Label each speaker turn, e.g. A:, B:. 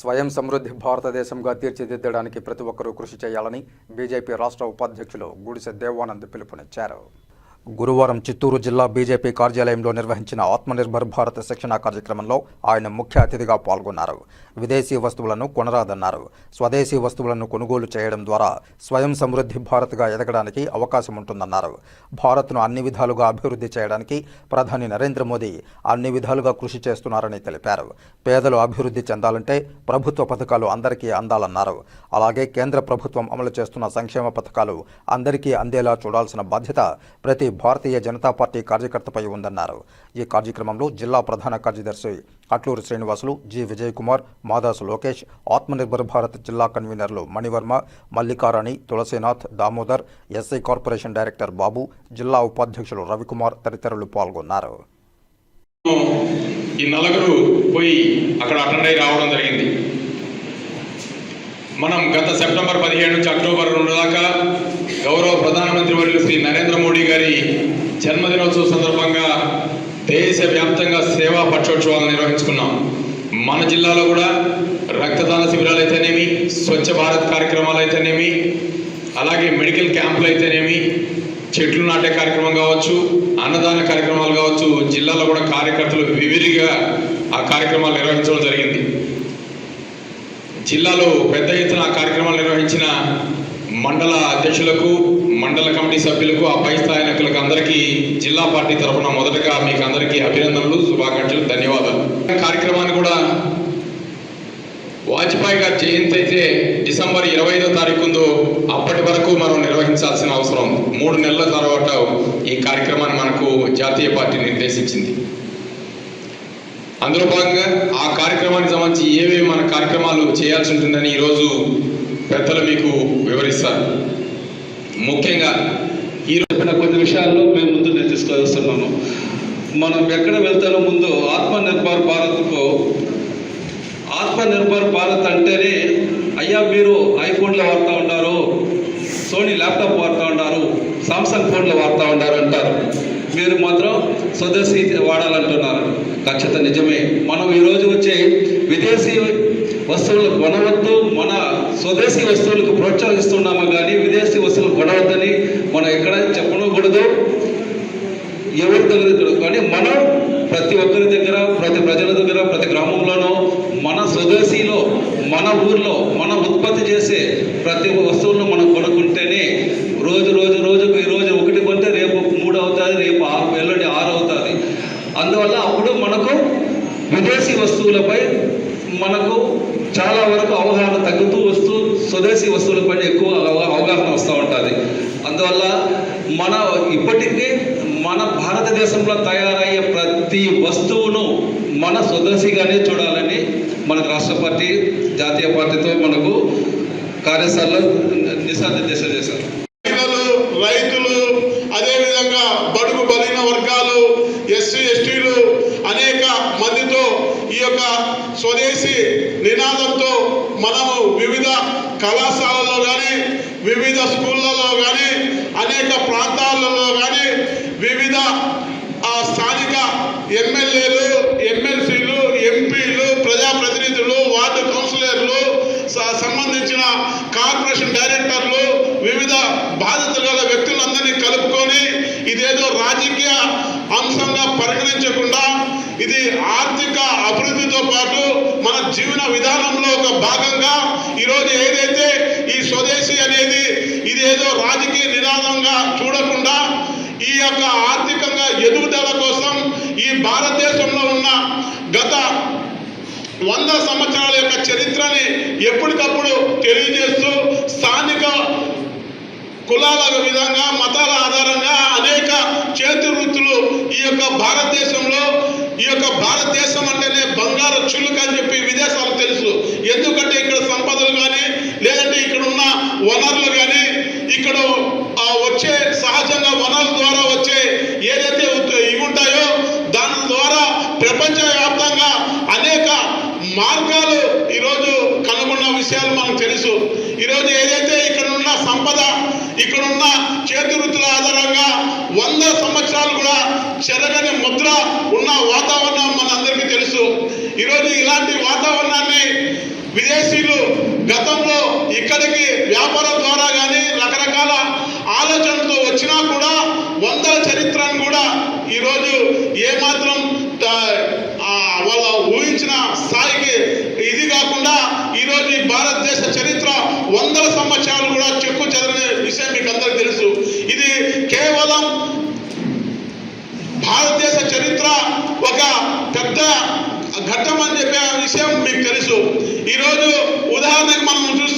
A: స్వయం సమృద్ధి భారతదేశంగా తీర్చిదిద్దడానికి ప్రతి ఒక్కరూ కృషి చేయాలని బీజేపీ రాష్ట్ర ఉపాధ్యక్షులు గుడిసె దేవానంద్ పిలుపునిచ్చారు. గురువారం చిత్తూరు జిల్లా బీజేపీ కార్యాలయంలో నిర్వహించిన ఆత్మనిర్భర్ భారత్ శిక్షణా కార్యక్రమంలో ఆయన ముఖ్య అతిథిగా పాల్గొన్నారు. విదేశీ వస్తువులను కొనరాదన్నారు. స్వదేశీ వస్తువులను కొనుగోలు చేయడం ద్వారా స్వయం సమృద్ధి భారత్గా ఎదగడానికి అవకాశం ఉంటుందన్నారు. భారత్ను అన్ని విధాలుగా అభివృద్ధి చేయడానికి ప్రధాని నరేంద్ర మోదీ అన్ని విధాలుగా కృషి చేస్తున్నారని తెలిపారు. పేదలు అభివృద్ధి చెందాలంటే ప్రభుత్వ పథకాలు అందరికీ అందాలన్నారు. అలాగే కేంద్ర ప్రభుత్వం అమలు చేస్తున్న సంక్షేమ పథకాలు అందరికీ అందేలా చూడాల్సిన బాధ్యత ప్రతి భారతీయ జనతా పార్టీ కార్యకర్తపై ఉందన్నారు. ఈ కార్యక్రమంలో జిల్లా ప్రధాన కార్యదర్శి అట్లూరు శ్రీనివాసులు జి. విజయ్ కుమార్ మాదాసు లోకేష్ ఆత్మనిర్భర్ భారత్ జిల్లా కన్వీనర్లు Manivarma Mallikarani Tulasinath Damodar SI corporation director Babu జిల్లా ఉపాధ్యక్షులు రవికుమార్ తదితరులు పాల్గొన్నారు.
B: ఈ నలుగురు పోయి అక్కడ అటెండ్ అయి రావడం జరిగింది. మనం గత సెప్టెంబర్ పదిహేడు నుంచి అక్టోబర్ రెండు దాకా గౌరవ ప్రధానమంత్రి వర్యులు శ్రీ నరేంద్ర మోడీ గారి జన్మదినోత్సవ సందర్భంగా దేశవ్యాప్తంగా సేవా పక్షోత్సవాలు నిర్వహించుకున్నాం. మన జిల్లాలో కూడా రక్తదాన శిబిరాలు అయితేనేమి స్వచ్ఛ భారత్ కార్యక్రమాలు అయితేనేమి అలాగే మెడికల్ క్యాంపులు అయితేనేమి చెట్లు నాటే కార్యక్రమం కావచ్చు అన్నదాన కార్యక్రమాలు కావచ్చు జిల్లాలో కూడా కార్యకర్తలు వివిరిగా ఆ కార్యక్రమాలు నిర్వహించడం జరిగింది. జిల్లాలో పెద్ద ఎత్తున ఆ కార్యక్రమాలు నిర్వహించిన మండల అధ్యక్షులకు మండల కమిటీ సభ్యులకు ఆ పై స్థాయి నాయకులకు అందరికీ జిల్లా పార్టీ తరఫున మొదటగా మీకు అందరికీ అభినందనలు శుభాకాంక్షలు ధన్యవాదాలు. కార్యక్రమాన్ని కూడా వాజ్పేయి గారి జయంతి అయితే డిసెంబర్ ఇరవై ఐదో తారీఖు ఉందో అప్పటి వరకు మనం నిర్వహించాల్సిన అవసరం. మూడు నెలల తర్వాత ఈ కార్యక్రమాన్ని మనకు జాతీయ పార్టీ నిర్దేశించింది. అందులో భాగంగా ఆ కార్యక్రమానికి సంబంధించి ఏవేవి మన కార్యక్రమాలు చేయాల్సి ఉంటుందని ఈరోజు పెద్దలు మీకు వివరిస్తాను. ముఖ్యంగా ఈ
C: రోజున కొన్ని విషయాల్లో మేము ముందు నేను తీసుకొస్తున్నాను మనం ఎక్కడ వెళ్తానో ముందు ఆత్మనిర్భర్ భారత్కు ఆత్మనిర్భర్ భారత్ అంటేనే అయ్యా మీరు ఐఫోన్లో వాడుతూ ఉంటారు సోనీ ల్యాప్టాప్ వాడుతూ ఉంటారు సామ్సంగ్ ఫోన్లో వాడుతూ ఉంటారు అంటారు. మీరు మాత్రం స్వదేశీ వాడాలంటున్నారు. ఖచ్చితంగా నిజమే. మనం ఈరోజు వచ్చే విదేశీ వస్తువులు కొనవద్దు మన స్వదేశీ వస్తువులకు ప్రోత్సహిస్తున్నాము కానీ విదేశీ వస్తువులు కొనవద్దని మనం ఎక్కడ చెప్పకూడదు ఎవరి దగ్గర కానీ మనం ప్రతి ఒక్కరి దగ్గర ప్రతి ప్రజల దగ్గర ప్రతి గ్రామంలోనూ మన స్వదేశీలో మన ఊర్లో మనం ఉత్పత్తి చేసే ప్రతి వస్తువులను మనం కొనుక్కుంటేనే రోజు రోజు రోజుకు ఈరోజు ఒకటి కొంటే రేపు మూడు అవుతుంది రేపు ఆరు ఎల్లుండి ఆరు అవుతుంది. అందువల్ల అప్పుడు మనకు విదేశీ వస్తువులపై మనకు చాలా వరకు అవగాహన తగ్గుతూ వస్తూ స్వదేశీ వస్తువులపై ఎక్కువ అవగాహన వస్తూ ఉంటుంది. అందువల్ల మన ఇప్పటికీ మన భారతదేశంలో తయారయ్యే ప్రతి వస్తువును మన స్వదేశీగానే చూడాలని మన రాష్ట్ర పార్టీ జాతీయ పార్టీతో మనకు కార్యశాలలో దిశానిర్దేశం చేశారు.
D: రైతులు అదేవిధంగా బడుగు బలిన వర్గాలు ఎస్సీ ఎస్టీలు అనేక మందితో ఈ యొక్క స్వదేశీ నినాదంతో మనము వివిధ కళాశాలలో కానీ వివిధ స్కూళ్ళలో కానీ అనేక ప్రాంతాలలో కానీ వివిధ ఆ స్థానిక ఎమ్మెల్యేలు ఎమ్మెల్సీలు ఎంపీలు ప్రజాప్రతినిధులు వార్డు కౌన్సిలర్లు సంబంధించిన కార్పొరేషన్ డైరెక్టర్లు వివిధ బాధితులు గల వ్యక్తులందరినీ కలుపుకొని ఇదేదో రాజకీయ అంశంగా పరిగణించకుండా ఇది ఆర్థిక అభివృద్ధితో పాటు మన జీవన విధానంలో ఒక భాగంగా ఈరోజు ఏదైతే ఈ స్వదేశీ అనేది ఇదేదో రాజకీయ నినాదంగా చూడకుండా ఈ యొక్క ఆర్థికంగా ఎదుగుదల కోసం ఈ భారతదేశంలో ఉన్న గత వంద సంవత్సరాల యొక్క చరిత్రని ఎప్పటికప్పుడు తెలియజేస్తూ స్థానిక కులాల విధంగా మతాల ఆధారంగా అనేక చేతి వృత్తులు ఈ యొక్క భారతదేశంలో ఈ యొక్క భారతదేశం అంటేనే బంగారు చులుక అని చెప్పి విదేశాలకు తెలుసు. ఎందుకంటే ఇక్కడ సంపదలు కానీ లేదంటే ఇక్కడ ఉన్న వనరులు కానీ ఇక్కడ వచ్చే సహజంగా వనరుల ద్వారా వచ్చే ఏదైతే ఇవి ఉంటాయో దాని ద్వారా ప్రపంచవ్యాప్తంగా అనేక మార్గాలు ఈరోజు కనుగొన్న విషయాలు మనకు తెలుసు. ఈరోజు ఏదైతే ఇక్కడ ఉన్న సంపద ఇక్కడ ఉన్న చేతి వృత్తుల ఆధారంగా వంద సంవత్సరాలు కూడా చెరగని ముద్ర ఉన్న వాతావరణం మనందరికీ తెలుసు. ఈరోజు ఇలాంటి వాతావరణాన్ని విదేశీయులు గతంలో ఇక్కడికి వ్యాపారం ద్వారా కానీ రకరకాల ఆలోచనలతో వచ్చినా కూడా వందల చరిత్రను కూడా ఈరోజు ఏమాత్రం వాళ్ళ ఊహించిన స్థాయికి ఇది కాకుండా ఈరోజు ఈ భారతదేశ చరిత్ర వందల సంవత్సరాలు కూడా చెక్కు చెదరని విషయం మీకు అందరికీ తెలుసు. ఇది కేవలం భారతీయ చరిత్ర ఒక పెద్ద ఘట్టం అని చెప్పే విషయం మీకు తెలుసు. ఈరోజు ఉదాహరణకు మనం చూస్తే